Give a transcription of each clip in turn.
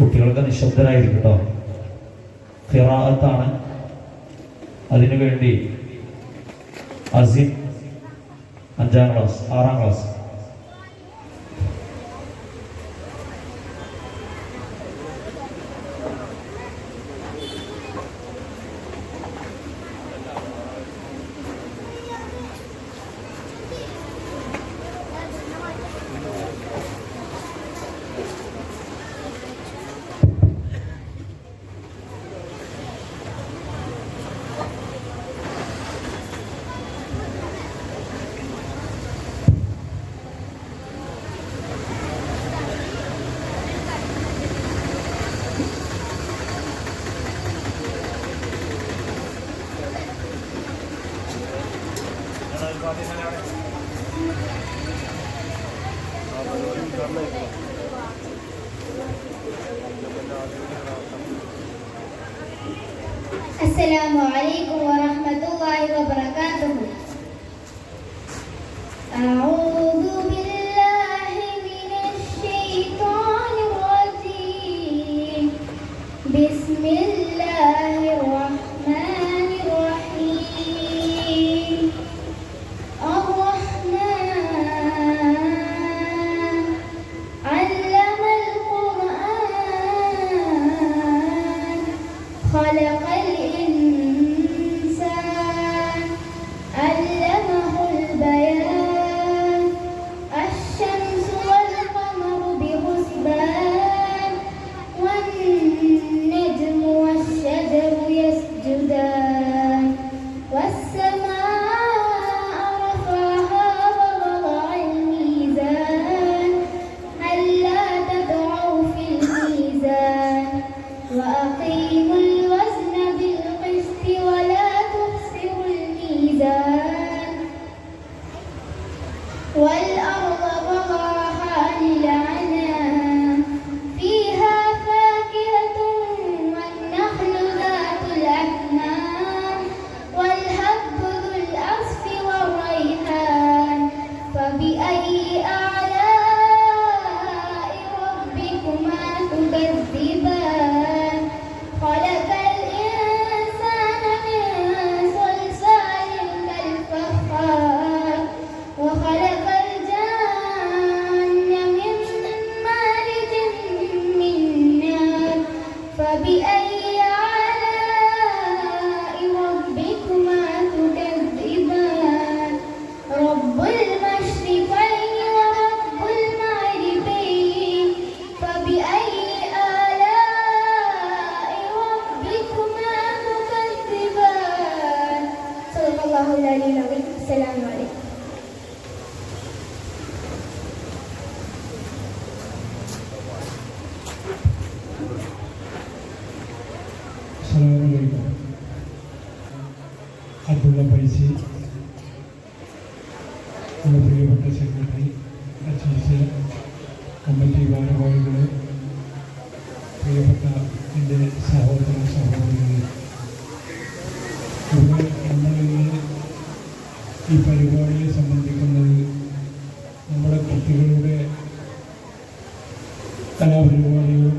കുട്ടികളൊക്കെ നിശബ്ദരായിരിക്കും കേട്ടോ. ഖിറാഅത്താണ്. അതിനുവേണ്ടി അസിം അഞ്ചാം ക്ലാസ് ആറാം ക്ലാസ് خلق അസ്സലാമലൈക്കും അബ്ദുള്ള പൈസി നമ്മുടെ പ്രിയപ്പെട്ട സെക്രട്ടറി അച്ചീസ് കമ്മിറ്റി ഭാരവാഹികൾ പ്രിയപ്പെട്ട എന്റെ സഹോദര സഹോദരികൾ ഇവിടെ നമ്മളിന്ന് ഈ പരിപാടിയെ സംബന്ധിക്കുന്നത് നമ്മുടെ കുട്ടികളുടെ കലാപരിപാടികളും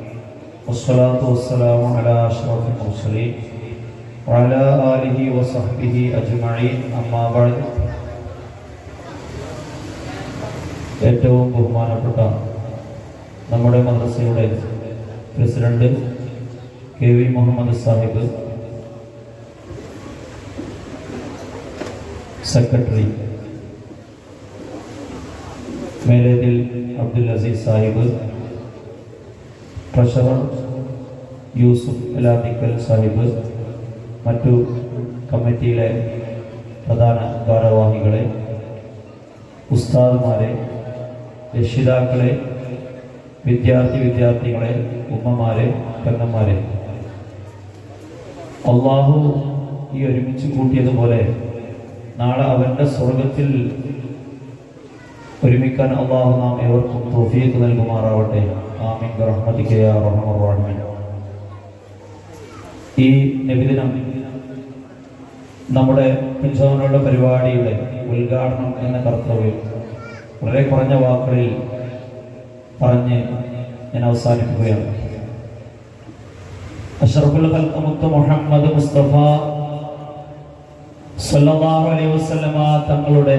والصلاة والسلام على أشرف المرسلين وعلى آله وصحبه أجمعين أما بعد ഏറ്റവും ബഹുമാനപ്പെട്ട നമ്മുടെ മദ്രസയുടെ president K V Muhammad sahib secretary Melethil Abdul Aziz sahib treasurer Yusuf Aladikkal Sahib മറ്റു കമ്മിറ്റിയിലെ പ്രധാന ഭാരവാഹികളെ ഉസ്താദ്മാരെ രക്ഷിതാക്കളെ വിദ്യാർത്ഥി വിദ്യാർത്ഥികളെ ഉമ്മമാരെ പെങ്ങന്മാരെ. അള്ളാഹു ഈ ഒരുമിച്ച് കൂട്ടിയതുപോലെ നാളെ അവന്റെ സ്വർഗത്തിൽ ഒരുമിക്കാൻ അള്ളാഹു നാം ഏവർക്കും തോഫിയേക്ക് നൽകുമാറാവട്ടെ. ആമീൻ. റഹ്മതിക യാ റഹ്മർ റഹീം. ഈ നബിദിനം നമ്മുടെ പിഞ്ചോനുള്ള പരിപാടിയുടെ ഉദ്ഘാടനം എന്ന കർത്തവ്യം വളരെ കുറഞ്ഞ വാക്കുകളിൽ പറഞ്ഞ് ഞാൻ അവസാനിപ്പിക്കുകയാണ്. അഷറഫുൽ ഖൽഖ് മുത്ത് മുഹമ്മദ് മുസ്തഫ സല്ലല്ലാഹു അലൈഹി വസല്ലമ തങ്ങളുടെ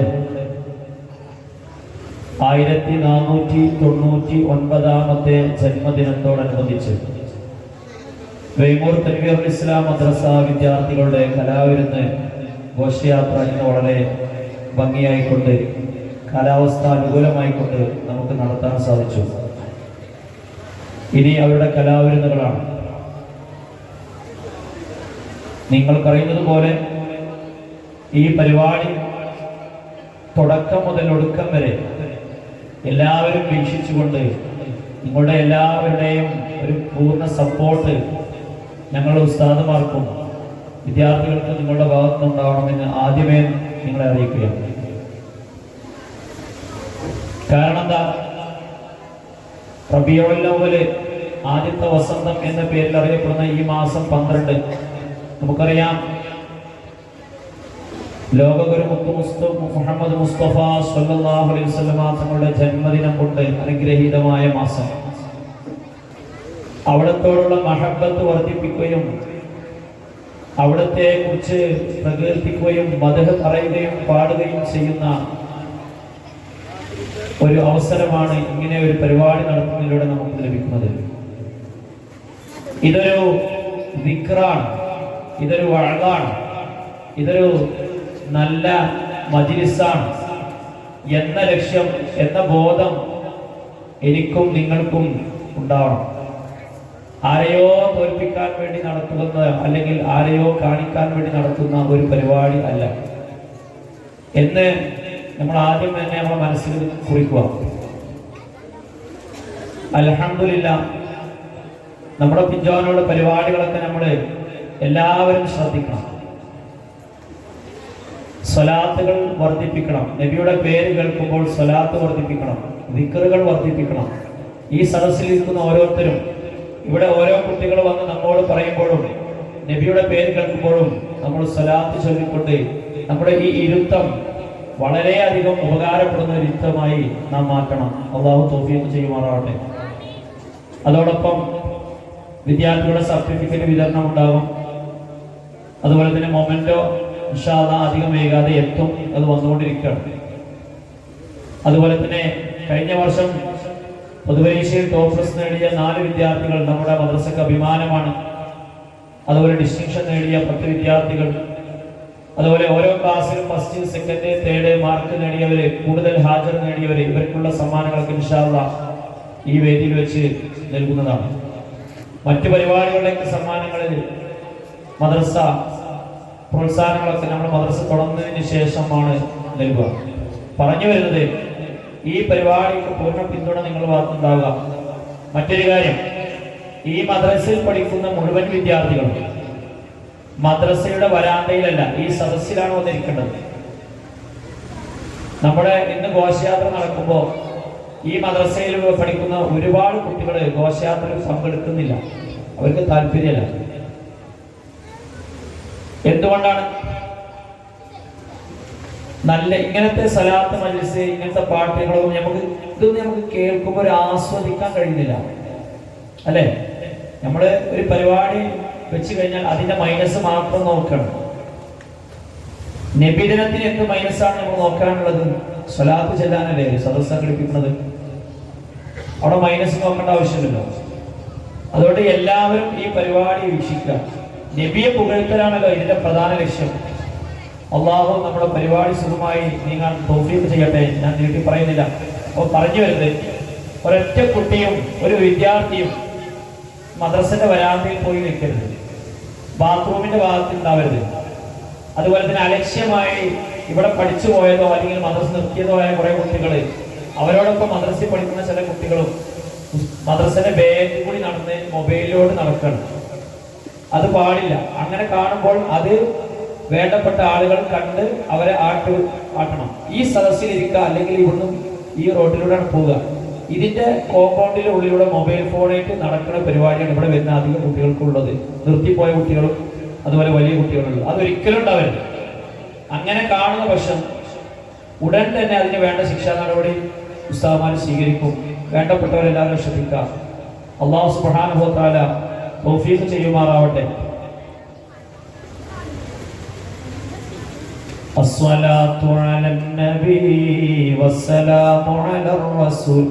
ആയിരത്തി നാനൂറ്റി തൊണ്ണൂറ്റി ഒൻപതാമത്തെ ജന്മദിനത്തോടനുബന്ധിച്ച് വെയ്മൂർ തൻവീർ ഇസ്ലാം മദ്രസ വിദ്യാർത്ഥികളുടെ കലാവിരുന്ന് ഘോഷയാത്ര ഇന്ന് വളരെ ഭംഗിയായിക്കൊണ്ട് കാലാവസ്ഥ അനുകൂലമായിക്കൊണ്ട് നമുക്ക് നടത്താൻ സാധിച്ചു. ഇനി അവരുടെ കലാവിരുന്നുകളാണ്. നിങ്ങൾക്കറിയുന്നത് പോലെ ഈ പരിപാടി തുടക്കം മുതൽ ഒടുക്കം വരെ എല്ലാവരും വീക്ഷിച്ചുകൊണ്ട് നിങ്ങളുടെ എല്ലാവരുടെയും ഒരു പൂർണ സപ്പോർട്ട് ഞങ്ങളുടെ ഉസ്താദുമാർക്കും വിദ്യാർത്ഥികൾക്ക് നിങ്ങളുടെ ഭാഗത്തു ഉണ്ടാവണമെന്ന് ആദ്യമേ നിങ്ങളെ അറിയിക്കുകയാണ്. കാരണം എന്താ? റബിയോല്ലവൽ ആദ്യത്തെ വസന്തം എന്ന പേരിൽ അറിയപ്പെടുന്ന ഈ മാസം പന്ത്രണ്ട്. നമുക്കറിയാം ലോകഗുരു മുത്തു മുഹമ്മദ് മുസ്തഫ സല്ലല്ലാഹു അലൈഹി വസല്ലമ തങ്ങളുടെ ജന്മദിനം കൊണ്ട് അനുഗ്രഹീതമായ മാസം. അവിടത്തോടുള്ള മഹബത്ത് വർദ്ധിപ്പിക്കുകയും അവിടത്തെ കുറിച്ച് പ്രകീർത്തിക്കുകയും മതഹ് പറയുകയും പാടുകയും ചെയ്യുന്ന ഒരു അവസരമാണ് ഇങ്ങനെ ഒരു പരിപാടി നടത്തുന്നതിലൂടെ നമുക്ക് ലഭിക്കുന്നത്. ഇതൊരു വിക്രാണ്. ഇതൊരു വഴകാണ്. ഇതൊരു നല്ല മജിലിസാണ്. എന്ന ലക്ഷ്യം എന്ന ബോധം എനിക്കും നിങ്ങൾക്കും ഉണ്ടാവണം. ആരെയോ തോൽപ്പിക്കാൻ വേണ്ടി നടത്തുന്ന അല്ലെങ്കിൽ ആരെയോ കാണിക്കാൻ വേണ്ടി നടത്തുന്ന ഒരു പരിപാടി അല്ല. എന്ന് നമ്മൾ ആദ്യം തന്നെ നമ്മുടെ മനസ്സിൽ കുറിക്കുക. അലഹമില്ല നമ്മുടെ പിഞ്ചോനുള്ള പരിപാടികളൊക്കെ നമ്മൾ എല്ലാവരും ശ്രദ്ധിക്കണം. സ്വലാത്തുകൾ വർദ്ധിപ്പിക്കണം. നബിയുടെ പേര് കേൾക്കുമ്പോൾ സ്വലാത്ത് വർദ്ധിപ്പിക്കണം. വിക്കറുകൾ വർദ്ധിപ്പിക്കണം. ഈ സദസ്സിൽ ഇരിക്കുന്ന ഓരോരുത്തരും ഇവിടെ ഓരോ കുട്ടികൾ വന്ന് നമ്മോട് പറയുമ്പോഴും നബിയുടെ പേര് കേൾക്കുമ്പോഴും നമ്മൾ സ്വലാത്ത് ചൊല്ലിക്കൊണ്ട് നമ്മുടെ ഈ ഇരുത്തം വളരെയധികം ഉപകാരപ്പെടുന്ന ഒരു ഇരുത്തമായി നാം മാറ്റണം. അള്ളാഹു തോഫീക്ക് ചെയ്യുമാറാവട്ടെ അതോടൊപ്പം വിദ്യാർത്ഥികളുടെ സർട്ടിഫിക്കറ്റ് വിതരണം ഉണ്ടാകും. അതുപോലെ തന്നെ മൊമെന്റോ ഇൻഷാല്ല അധികം വൈകാതെ എത്തും അത് വന്നുകൊണ്ടിരിക്കുകയാണ്. അതുപോലെ തന്നെ കഴിഞ്ഞ വർഷം പൊതുപരീക്ഷയിൽ ടോപ്പേഴ്സ് നേടിയ നാല് വിദ്യാർത്ഥികൾ നമ്മുടെ മദ്രസക്ക് അഭിമാനമാണ്. അതുപോലെ ഡിസ്റ്റിങ്ഷൻ നേടിയ പത്ത് വിദ്യാർത്ഥികൾ. അതുപോലെ ഓരോ ക്ലാസ്സിലും ഫസ്റ്റ് സെക്കൻഡ് തേർഡ് മാർക്ക് നേടിയവര് കൂടുതൽ ഹാജർ നേടിയവര് ഇവർക്കുള്ള സമ്മാനങ്ങളൊക്കെ ഇൻഷാല്ല ഈ വേദിയിൽ വെച്ച് നൽകുന്നതാണ്. മറ്റു പരിപാടികളിലേക്ക് സമ്മാനങ്ങളിൽ മദ്രസ പ്രോത്സാഹനങ്ങളൊക്കെ നമ്മൾ മദ്രസ തുടങ്ങുന്നതിന് ശേഷമാണ് നൽകുക. പറഞ്ഞു വരുന്നത് ഈ പരിപാടിക്ക് പൂർണ പിന്തുണ നിങ്ങൾ ഉണ്ടാവുക മറ്റൊരു കാര്യം ഈ മദ്രസയിൽ പഠിക്കുന്ന മുഴുവൻ വിദ്യാർത്ഥികളും മദ്രസയുടെ വരാന്തയിലല്ല ഈ സദസ്സിലാണ് വന്നിരിക്കേണ്ടത്. നമ്മുടെ ഇന്ന് ഘോഷയാത്ര നടക്കുമ്പോൾ ഈ മദ്രസയിൽ പഠിക്കുന്ന ഒരുപാട് കുട്ടികൾ ഘോഷയാത്രയിൽ പങ്കെടുക്കുന്നില്ല. അവർക്ക് താല്പര്യമല്ല. എന്തുകൊണ്ടാണ്? നല്ല ഇങ്ങനത്തെ സലാത്ത് മജ്ലിസ് ഇങ്ങനത്തെ പാട്ടുകളോ നമുക്ക് ഇതൊന്നും നമുക്ക് കേൾക്കുമ്പോൾ ആസ്വദിക്കാൻ കഴിയുന്നില്ല. അല്ലേ? നമ്മൾ ഒരു പരിപാടി വെച്ച് കഴിഞ്ഞാൽ അതിന്റെ മൈനസ് മാത്രം നോക്കണം. നബിദിനത്തിന് എന്ത് മൈനസാണ് നമ്മൾ നോക്കാനുള്ളത്? സ്വലാത്ത് ചെല്ലാനല്ലേ? സദസ് സംഘടിപ്പിക്കുന്നത് അവിടെ മൈനസ് നോക്കേണ്ട ആവശ്യമില്ലല്ലോ. അതുകൊണ്ട് എല്ലാവരും ഈ പരിപാടി വീക്ഷിക്കുക. നബിയെ പുകഴ്ത്തലാണല്ലോ ഇതിന്റെ പ്രധാന ലക്ഷ്യം. അള്ളാഹു നമ്മുടെ പരിപാടി സുഖമായി നീങ്ങാൻ തോഫീക്ക് ചെയ്യട്ടെ. ഞാൻ നീട്ടി പറയുന്നില്ല. അപ്പോൾ പറഞ്ഞു വരുന്നത് ഒരൊറ്റ കുട്ടിയും ഒരു വിദ്യാർത്ഥിയും മദ്രസന്റെ വരാന്തയിൽ പോയി നിൽക്കരുത്. ബാത്റൂമിന്റെ ഭാഗത്ത് ഉണ്ടാവരുത്. അതുപോലെ തന്നെ അലക്ഷ്യമായി ഇവിടെ പഠിച്ചു പോയതോ അല്ലെങ്കിൽ മദ്രസ നിർത്തിയതോ ആയ കുറെ കുട്ടികൾ അവരോടൊപ്പം മദ്രസയിൽ പഠിക്കുന്ന ചില കുട്ടികളും മദ്രസന്റെ ബാഗ് കൂടി നടന്ന് മൊബൈലിലോട് നടക്കണം. അത് പാടില്ല. അങ്ങനെ കാണുമ്പോൾ അത് വേണ്ടപ്പെട്ട ആളുകൾ കണ്ട് അവരെ ആട്ട് ആട്ടണം. ഈ സദസ്സിൽ ഇരിക്കുക അല്ലെങ്കിൽ ഇവിടുന്ന് ഈ റോഡിലൂടെയാണ് പോവുക. ഇതിന്റെ കോമ്പൗണ്ടിന്റെ ഉള്ളിലൂടെ മൊബൈൽ ഫോണായിട്ട് നടക്കുന്ന പരിപാടിയാണ് ഇവിടെ വരുന്ന അധികം കുട്ടികൾക്കുള്ളത്. നിർത്തിപ്പോയ കുട്ടികളും അതുപോലെ വലിയ കുട്ടികളുള്ളത്. അതൊരിക്കലും ഉണ്ടാവരുത്. അങ്ങനെ കാണുന്ന പക്ഷം ഉടൻ തന്നെ അതിന് വേണ്ട ശിക്ഷാ നടപടി ഉസ്താഹമാൻ സ്വീകരിക്കും. വേണ്ടപ്പെട്ടവരെല്ലാവരും ശ്രദ്ധിക്കുക. അള്ളാഹു സുബ്ഹാനഹു തൗഫീഖ് ചെയ്യുമാറാവട്ടെ الصلاة على النبي والسلام على الرسول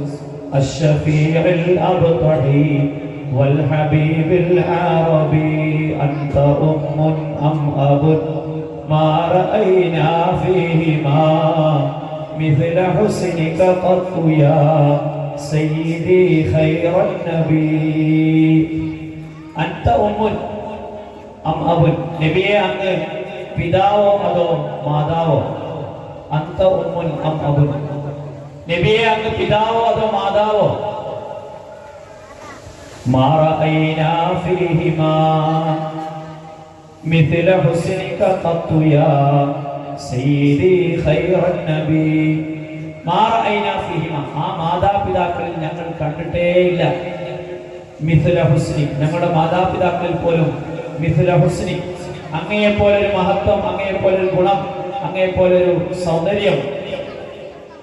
الشفيع الأبطحي والحبيب العربي أنت أم أم أب ما رأينا فيهما مثل حسنك قط يا سيدي خير النبي أنت أم أم أب നബിയെ അങ്ങ് പിതാവോ അതോ മാതാവോ അന്ത ഉമ്മുൻ അം അബുൻ നബിയെ അങ്ങ് പിതാവോ അതോ മാതാവോ ما رأينا فيهما مثل حسنك قط يا سيدي خير النبي ما رأينا فيهما ആ മാതാപിതാക്കളിൽ ഞങ്ങൾ കണ്ടിട്ടേയില്ല മിഥുല ഹുസ്നി ഞങ്ങളുടെ മാതാപിതാക്കളിൽ പോലും മിഥുല ഹുസ്നി അങ്ങയെ ഒരു മഹത്വം അങ്ങയെ ഒരു ഗുണം അങ്ങയെ ഒരു സൗന്ദര്യം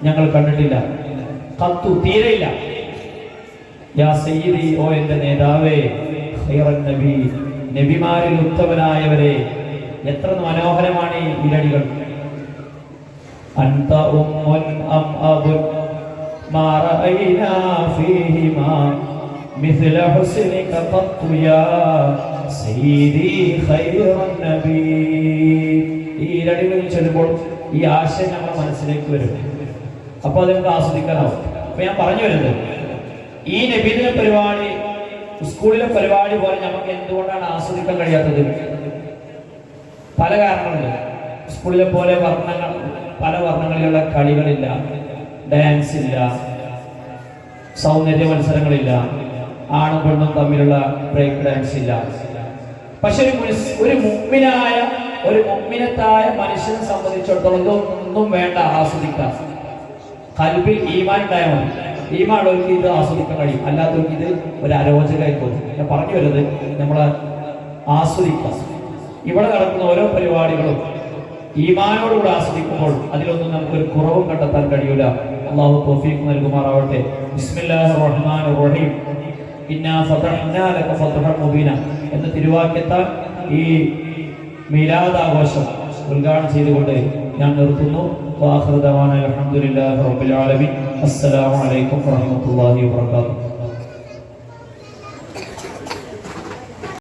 ഞങ്ങൾ കണ്ടിട്ടില്ല. കത്തു തീരെയില്ല. യാ സയ്യിദി ഓ എന്റെ നേതാവേ നബി നബിമാരിൽ ഉത്തമനായവരെ എത്ര മനോഹരമാണ് ഈ ഇരടികൾ അൻത ഉമ്മുൻ അം അബുൻ മാ റഅയ്നാ ഫീഹിമാ مثل حسنك قط يا سيدي خير النبي ഈ ഇരടികളിൽ ചെല്ലുമ്പോൾ ഈ ആശയം നമ്മുടെ മനസ്സിലേക്ക് വരും അപ്പൊ അത് നമുക്ക് ആസ്വദിക്കാനാവും അപ്പൊ ഞാൻ പറഞ്ഞു വരുന്നത് ഈ നബിദിന പരിപാടി സ്കൂളിലെ പരിപാടി പോലെ നമുക്ക് എന്തുകൊണ്ടാണ് ആസ്വദിക്കാൻ കഴിയാത്തത് പല കാരണങ്ങളുണ്ട് സ്കൂളിലെ പോലെ വർണ്ണങ്ങൾ പല വർണ്ണങ്ങളിലുള്ള കളികളില്ല ഡാൻസ് ഇല്ല സൗന്ദര്യ മത്സരങ്ങളില്ല ആണും പെണ്ണും തമ്മിലുള്ള ബ്രേക്ക് ഡാൻസ് ഇല്ല. പക്ഷെ ഒരു ഒരു മുമ്മിനായ ഒരു മുമ്മിനത്തായ മനുഷ്യനെ സംബന്ധിച്ചിടത്തോളം ഇതൊന്നും വേണ്ട ആസ്വദിക്കാൻ കൽബിൽ ഈമാൻ ഉണ്ടായാൽ മതി. ഈമാൻ ഉള്ളവർക്ക് ഇത് ആസ്വദിക്കാൻ കഴിയും. അല്ലാത്തവർക്ക് ഇത് ഒരു അരോചകമായി തോന്നും ഞാൻ പറഞ്ഞു വരുന്നത് നമ്മൾ ആസ്വദിക്കാം ഇവിടെ നടക്കുന്ന ഓരോ പരിപാടികളും ഈമാനോടുകൂടെ ആസ്വദിക്കുമ്പോൾ അതിലൊന്നും നമുക്കൊരു കുറവും കണ്ടെത്താൻ കഴിയൂല. അള്ളാഹു തോഫീഖ് നൽകുമാറാവട്ടെ. ബിസ്മില്ലാഹിർ റഹ്മാനിർ റഹീം. ഇന്നാ ഫതഹ്നാ ലക ഫതഹൻ മുബീന എന്ന തിരുവാക്യത്താൽ ഈ മീലാദ് ആഘോഷം ഉദ്ഘാടനം ചെയ്തുകൊണ്ട് ഞാൻ നിർത്തുന്നു. വാഹൃദവാന അലഹമുല്ലാ റബ്ബിൽ ആലമീൻ. അസ്സലാമു അലൈക്കും വറഹ്മത്തുള്ളാഹി വബറകാതുഹു.